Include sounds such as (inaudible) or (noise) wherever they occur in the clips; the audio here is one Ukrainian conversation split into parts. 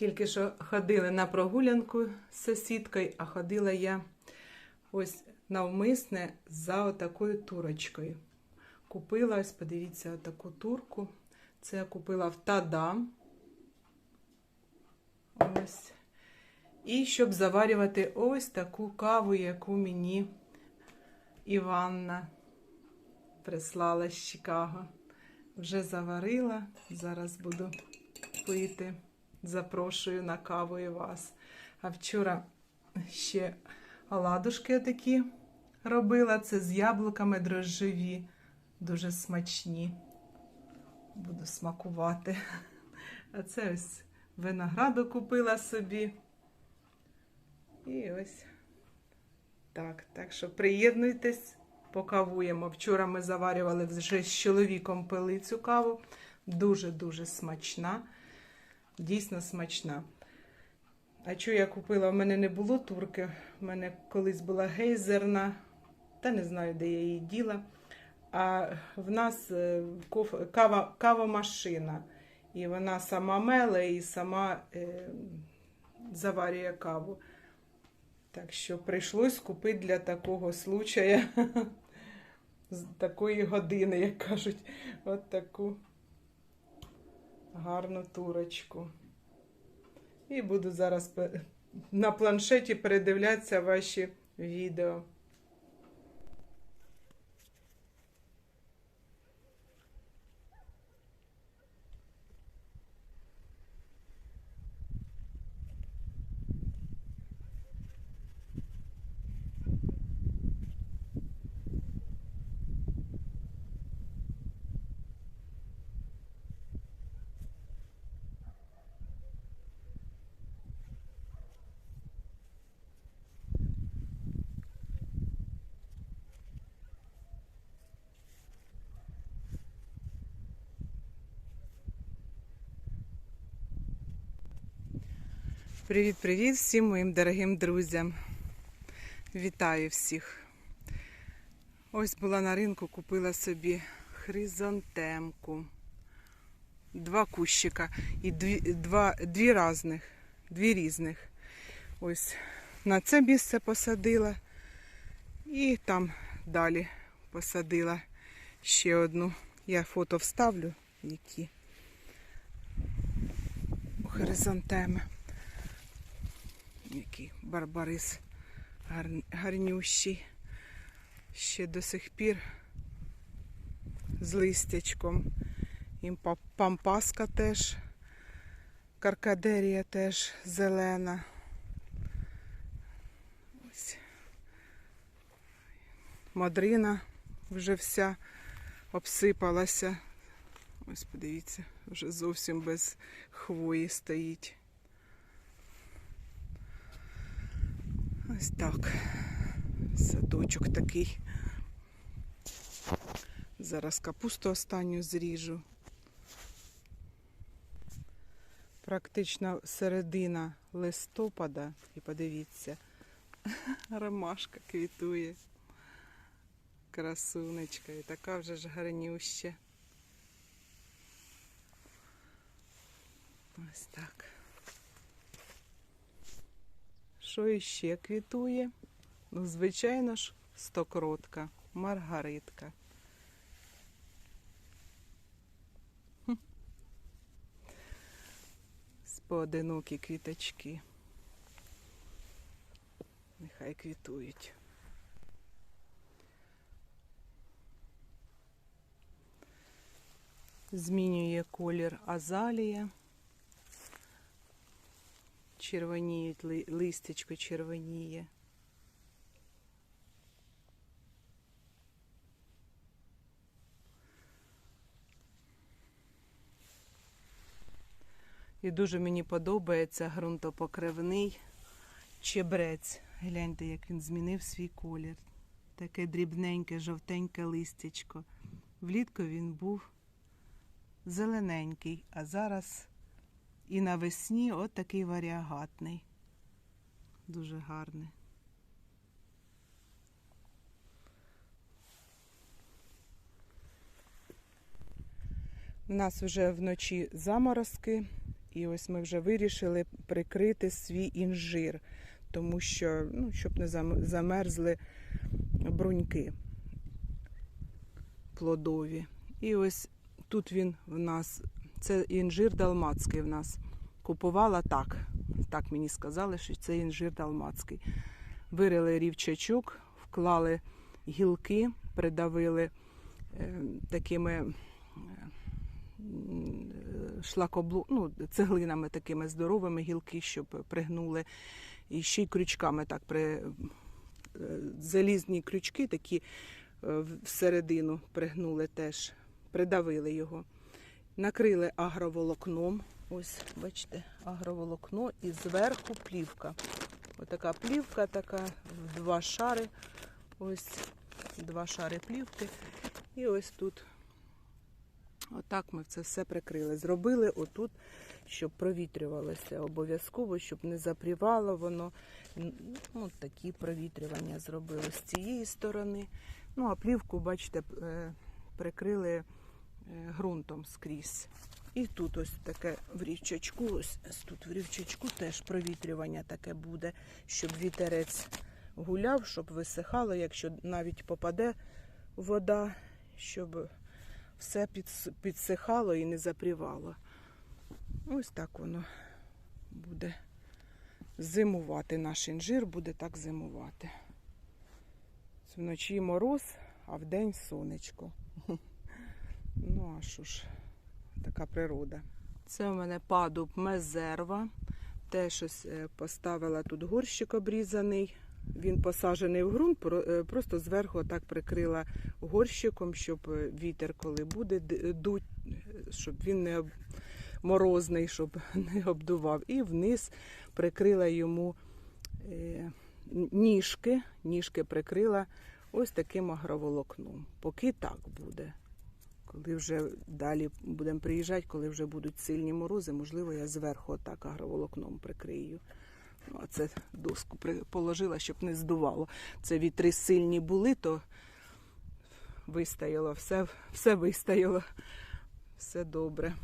Тільки що ходили на прогулянку з сусідкою, а ходила я ось навмисне за отакою турочкою. Купила, ось подивіться, отаку турку. Це я купила в Тадам. Ось. І щоб заварювати ось таку каву, яку мені Іванна прислала з Чикаго. Вже заварила. Зараз буду пити. Запрошую на каву і вас. А вчора ще оладушки такі робила. Це з яблуками дрожжеві. Дуже смачні. Буду смакувати. А це ось винограду купила собі. І ось так. Так що приєднуйтесь, покавуємо. Вчора ми заварювали вже з чоловіком пили цю каву. Дуже-дуже смачна. Дійсно смачна. А що я купила? У мене не було турки. У мене колись була гейзерна, та не знаю, де я її діла. А в нас е, коф- кава, кавомашина. І вона сама меле і сама е, заварює каву. Так що прийшлось купити для такого случая, (laughs) з такої години, як кажуть, от таку гарну турочку. І буду зараз на планшеті передивлятися ваші відео. Привіт-привіт всім моїм дорогим друзям. Вітаю всіх. Ось була на ринку, купила собі хризантемку. Два кущика і дві, два, дві різних. Дві різних. Ось на це місце посадила. І там далі посадила ще одну. Я фото вставлю, які хризантеми. Який барбарис гар- гарнющий. Ще до сих пір з листячком. І пампаска теж, каркадерія теж зелена. Мадрина вже вся обсипалася. Ось подивіться, вже зовсім без хвої стоїть. Ось так. Садочок такий. Зараз капусту останню зріжу. Практично середина листопада. І подивіться, (laughs) ромашка квітує. Красунечка. І така вже ж гарнюща. Ось так. Що іще квітує? Ну, звичайно ж, стокротка, маргаритка. Поодинокі квіточки. Нехай квітують. Змінює колір азалія. Червоніють, ли- листячко червоніє. І дуже мені подобається ґрунтопокривний чебрець. Гляньте, як він змінив свій колір. Таке дрібненьке, жовтеньке листячко. Влітку він був зелененький, а зараз і навесні от такий варіагатний. Дуже гарний. У нас вже вночі заморозки, І ось ми вже вирішили прикрити свій інжир, тому що, ну, щоб не замерзли бруньки плодові. І ось тут він в нас, це інжир далмацький в нас. Купувала так. Так мені сказали, що це інжир далмацький. Вирили рівчачок, вклали гілки, придавили е, такими е, шлакоблу, ну, цеглинами такими здоровими гілки, щоб пригнули. І ще й крючками так при е, залізні крючки такі е, всередину пригнули теж, придавили його. Накрили агроволокном. Ось, бачите, агроволокно і зверху плівка. Отака плівка, така в два шари. Ось два шари плівки. І ось тут. Отак ми це все прикрили. Зробили отут, щоб провітрювалося обов'язково, щоб не запрівало воно. Ну, такі провітрювання зробили з цієї сторони. Ну, а плівку, бачите, е, прикрили ґрунтом скрізь. І тут ось таке в рівчачку, ось тут в рівчачку теж провітрювання таке буде, щоб вітерець гуляв, щоб висихало, якщо навіть попаде вода, щоб все підсихало і не запрівало. Ось так воно буде зимувати. Наш інжир буде так зимувати. Вночі мороз, а вдень сонечко. Ну, а що ж, така природа. Це у мене падуб мезерва. Теж ось е, поставила тут горщик обрізаний. Він посаджений в ґрунт, е, просто зверху так прикрила горщиком, щоб е, вітер, коли буде дуть, щоб він не морозний, щоб (laughs) не обдував. І вниз прикрила йому ніжки, ніжки прикрила ось таким агроволокном. Поки так буде. Коли вже далі будемо приїжджати, коли вже будуть сильні морози, можливо, я зверху отак агроволокном прикрию. Ну, а це доску положила, щоб не здувало. Це вітри сильні були, то вистояло, все, все вистояло, все добре.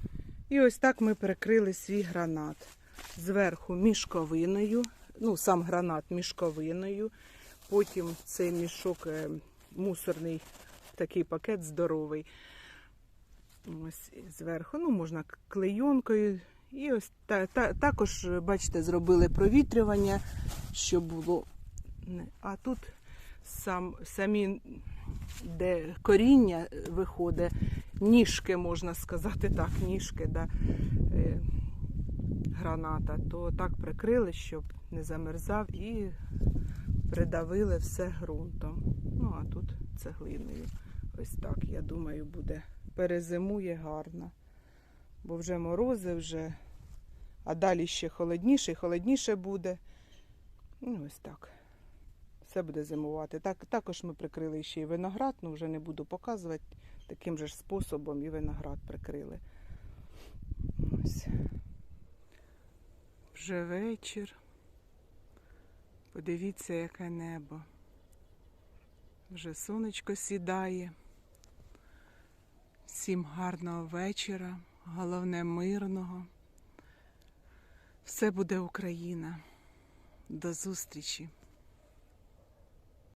І ось так ми прикрили свій гранат. Зверху мішковиною, ну сам гранат мішковиною. Потім цей мішок е, мусорний, такий пакет здоровий. Ось зверху, ну можна клейонкою. І ось та, та, також, бачите, зробили провітрювання, щоб було. А тут сам, самі, де коріння виходить, ніжки, можна сказати так, ніжки да, е, граната, то так прикрили, щоб не замерзав і придавили все ґрунтом. Ну, а тут цеглиною. Ось так, я думаю, буде. Перезимує гарно. Бо вже морози, вже, а далі ще холодніше, і холодніше буде. Ну, ось так. Все буде зимувати. Так, також ми прикрили ще й виноград, ну вже не буду показувати. Таким же ж способом і виноград прикрили. Ось. Вже вечір. Подивіться, яке небо. Вже сонечко сідає. Всім гарного вечора, головне мирного. Все буде Україна. До зустрічі!